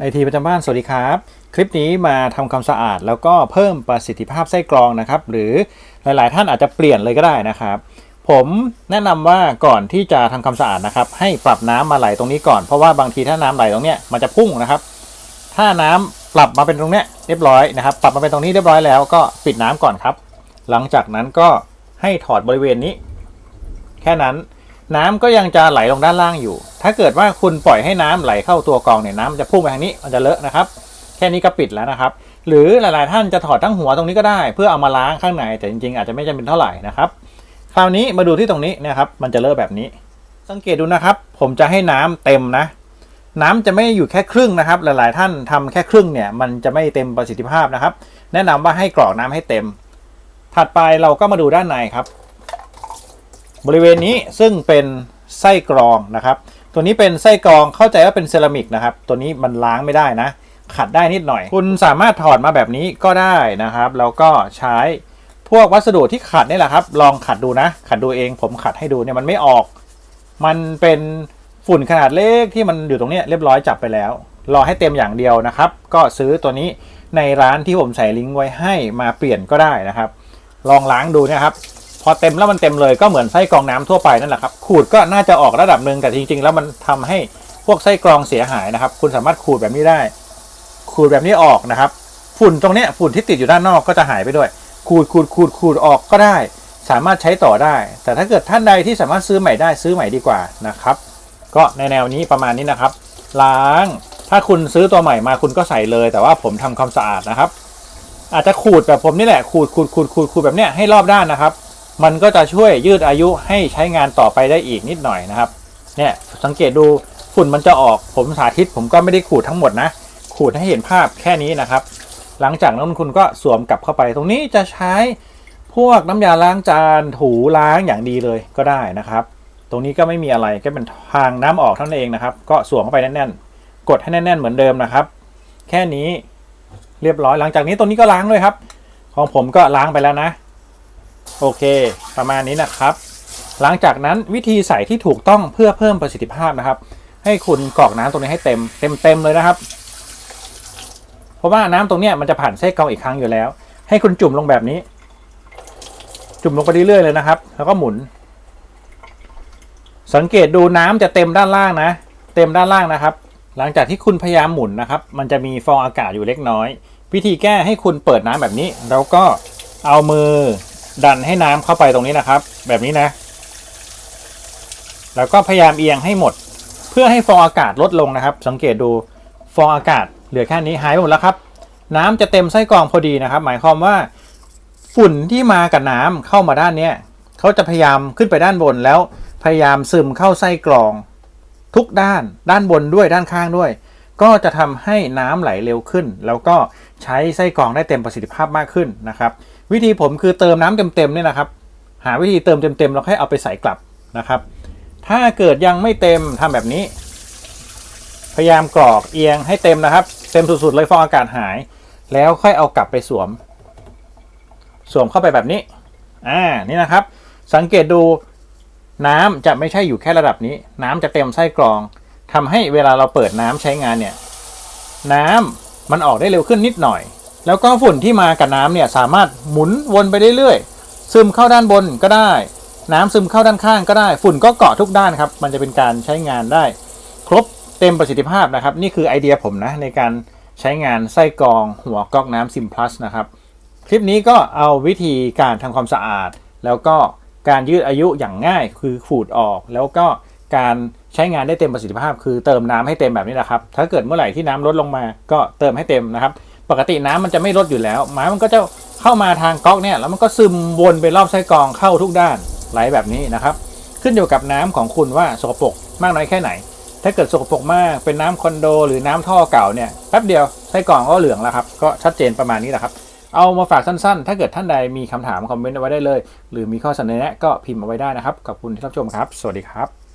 ไอทีประจำบ้าน สวัสดีครับ คลิปนี้มาทำความสะอาดแล้วก็เพิ่มประสิทธิภาพไส้กรองนะครับ หรือหลายๆ ท่านอาจจะเปลี่ยนเลยก็ได้นะครับ ผมแนะนำว่าก่อนที่จะทำความสะอาดนะครับ ให้ปรับน้ำมาไหลตรงนี้ก่อนเพราะว่าบางทีถ้าน้ำไหลตรงเนี้ยมันจะพุ่งนะครับ ถ้าน้ำปรับมาเป็นตรงเนี้ยเรียบร้อยนะครับ ปรับมาเป็นตรงนี้เรียบร้อยแล้วก็ปิดน้ำก่อนครับ หลังจากนั้นก็ให้ถอดบริเวณนี้ แค่นั้น น้ำก็ยังจะไหลลงด้านล่างอยู่ ถ้าเกิดว่าคุณปล่อยให้น้ำไหลเข้าตัวกองเนี่ยน้ำจะพุ่งไปทางนี้มันจะเลอะนะครับ แค่นี้ก็ปิดแล้วนะครับ หรือหลาย ๆ ท่านจะถอดทั้งหัวตรงนี้ก็ได้ เพื่อเอามาล้างข้างในแต่จริง ๆ อาจจะไม่จำเป็นเท่าไหร่นะครับ คราวนี้มาดูที่ตรงนี้นะครับมันจะเลอะแบบนี้ สังเกตดูนะครับ ผมจะให้น้ำเต็มนะ น้ำจะไม่อยู่แค่ครึ่งนะครับ หลาย ๆ ท่านทำแค่ครึ่งเนี่ยมันจะไม่เต็มประสิทธิภาพนะครับ แนะนำว่าให้กรอกน้ำให้เต็ม ถัดไปเราก็มาดูด้านในครับ บริเวณนี้ซึ่งเป็นไส้กรองนะครับ ตัวนี้เป็นไส้กรองเข้าใจว่าเป็นเซรามิกนะครับ ตัวนี้มันล้างไม่ได้นะ ขัดได้นิดหน่อย คุณสามารถถอดมาแบบนี้ก็ได้นะครับแล้วก็ใช้พวกวัสดุที่ขัดนี่แหละครับ ลองขัดดูนะ ขัดดูเอง ผมขัดให้ดูเนี่ยมันไม่ออก มันเป็นฝุ่นขนาดเล็กที่มันอยู่ตรงนี้เรียบร้อยจับไปแล้ว รอให้เต็มอย่างเดียวนะครับ ก็ซื้อตัวนี้ในร้านที่ผมใส่ลิงก์ไว้ให้มาเปลี่ยนก็ได้นะครับ ลองล้างดูนะครับ พอเต็มแล้วมันเต็มเลยก็เหมือนไส้กรองน้ำทั่วไปนั่นแหละครับ ขูดก็น่าจะออกระดับหนึ่งแต่จริง ๆ แล้วมันทำให้พวกไส้กรองเสียหายนะครับ คุณสามารถขูดแบบนี้ได้ ขูดแบบนี้ออกนะครับ ฝุ่นตรงนี้ฝุ่นที่ติดอยู่ด้านนอกก็จะหายไปด้วย ขูดขูดขูดขูดออกก็ได้ สามารถใช้ต่อได้ แต่ถ้าเกิดท่านใดที่สามารถซื้อใหม่ได้ซื้อใหม่ดีกว่านะครับ ก็ในแนวนี้ประมาณนี้นะครับ ล้าง ถ้าคุณซื้อตัวใหม่มาคุณก็ใส่เลย แต่ว่าผมทำความสะอาดนะครับ อาจจะขูดแบบผมนี่แหละ ขูดขูดขูดขูดขูดแบบเนี้ยให้รอบด้านนะครับ มันก็จะช่วยยืดอายุให้ใช้งานต่อไปได้อีกนิดหน่อยนะครับเนี่ยสังเกตดูฝุ่นมันจะออกผมสาธิตผมก็ไม่ได้ขูดทั้งหมดนะ ขูดให้เห็นภาพแค่นี้นะครับ หลังจากนั้นคุณก็สวมกลับเข้าไป ตรงนี้จะใช้พวกน้ำยาล้างจานถูล้างอย่างดีเลยก็ได้นะครับ ตรงนี้ก็ไม่มีอะไรก็เป็นทางน้ำออกเท่านั้นเองนะครับ ก็สวมเข้าไปแน่นๆ กดให้แน่น ๆ เหมือนเดิมนะครับ แค่นี้เรียบร้อยหลังจากนี้ตรงนี้ก็ล้างด้วยครับ ของผมก็ล้างไปแล้วนะ โอเค ประมาณนี้นะครับ หลังจากนั้นวิธีใส่ที่ถูกต้องเพื่อเพิ่มประสิทธิภาพนะครับ ให้คุณกรอกน้ำตรงนี้ให้เต็มเต็มเต็มเลยนะครับ เพราะว่าน้ำตรงนี้มันจะผ่านไส้กรองอีกครั้งอยู่แล้ว ให้คุณจุ่มลงแบบนี้ จุ่มลงไปเรื่อยๆเลยนะครับ แล้วก็หมุน สังเกตดูน้ำจะเต็มด้านล่างนะ เต็มด้านล่างนะครับ หลังจากที่คุณพยายามหมุนนะครับ มันจะมีฟองอากาศอยู่เล็กน้อย วิธีแก้ให้คุณเปิดน้ำแบบนี้ แล้วก็เอามือ ดันให้น้ำเข้าไปตรงนี้นะครับ แบบนี้นะ แล้วก็พยายามเอียงให้หมด เพื่อให้ฟองอากาศลดลงนะครับ สังเกตดูฟองอากาศเหลือแค่นี้หายไปหมดแล้วครับ น้ำจะเต็มไส้กรองพอดีนะครับ หมายความว่าฝุ่นที่มากับน้ำเข้ามาด้านเนี้ยเขาจะพยายามขึ้นไปด้านบนแล้วพยายามซึมเข้าไส้กรอง ทุกด้านด้านบนด้วยด้านข้างด้วย ก็จะทำให้น้ำไหลเร็วขึ้น แล้วก็ใช้ไส้กรองได้เต็มประสิทธิภาพมากขึ้นนะครับ วิธีผมคือเติมน้ำเต็มๆเนี่ยนะครับ หาวิธีเติมเต็มๆแล้วค่อยเอาไปใส่กลับนะครับ ถ้าเกิดยังไม่เต็มทำแบบนี้ พยายามกรอกเอียงให้เต็มนะครับ เต็มสุดๆเลยฟองอากาศหาย แล้วค่อยเอากลับไปสวม สวมเข้าไปแบบนี้อ่านี่นะครับ สังเกตดูน้ำจะไม่ใช่อยู่แค่ระดับนี้ น้ำจะเต็มไส้กรองทำให้เวลาเราเปิดน้ำใช้งานเนี่ย น้ำมันออกได้เร็วขึ้นนิดหน่อย แล้วก็ฝุ่นที่มากับน้ำเนี่ยสามารถหมุนวนไปเรื่อยๆซึมเข้าด้านบนก็ได้ น้ำซึมเข้าด้านข้างก็ได้ ฝุ่นก็เกาะทุกด้านครับ มันจะเป็นการใช้งานได้ ครบเต็มประสิทธิภาพนะครับ นี่คือไอเดียผมนะในการใช้งานไส้กรองหัวก๊อกน้ำซิมพลัสนะครับ คลิปนี้ก็เอาวิธีการทำความสะอาด แล้วก็การยืดอายุอย่างง่ายคือขูดออก แล้วก็การใช้งานได้เต็มประสิทธิภาพ คือเติมน้ำให้เต็มแบบนี้แหละครับ ถ้าเกิดเมื่อไหร่ที่น้ำลดลงมาก็เติมให้เต็มนะครับ ปกติน้ำมันจะไม่ลดอยู่แล้วน้มันก็จะเข้ามาทางก๊อกเนี่ยแล้วมันก็ซึมวนไปรอบไส้กรองเข้าทุกด้านไหลแบบนี้นะครับ ขึ้นอยู่กับน้ำของคุณว่าสกปรกมากน้อยแค่ไหน ถ้าเกิดสกปรกมากเป็นน้ำคอนโด หรือน้ำท่อเก่าเนี่ยแป๊บเดียวไส้กรองก็เหลืองแล้วครับก็ชัดเจนประมาณนี้แหละครับเอามาฝากสั้นๆ ถ้าเกิดท่านใดมีคำถามคอมเมนต์เอาไว้ได้เลย หรือมีข้อเสนอแนะก็พิมพ์เอาไว้ได้นะครับขอบคุณที่รับชมครับ สวัสดีครับ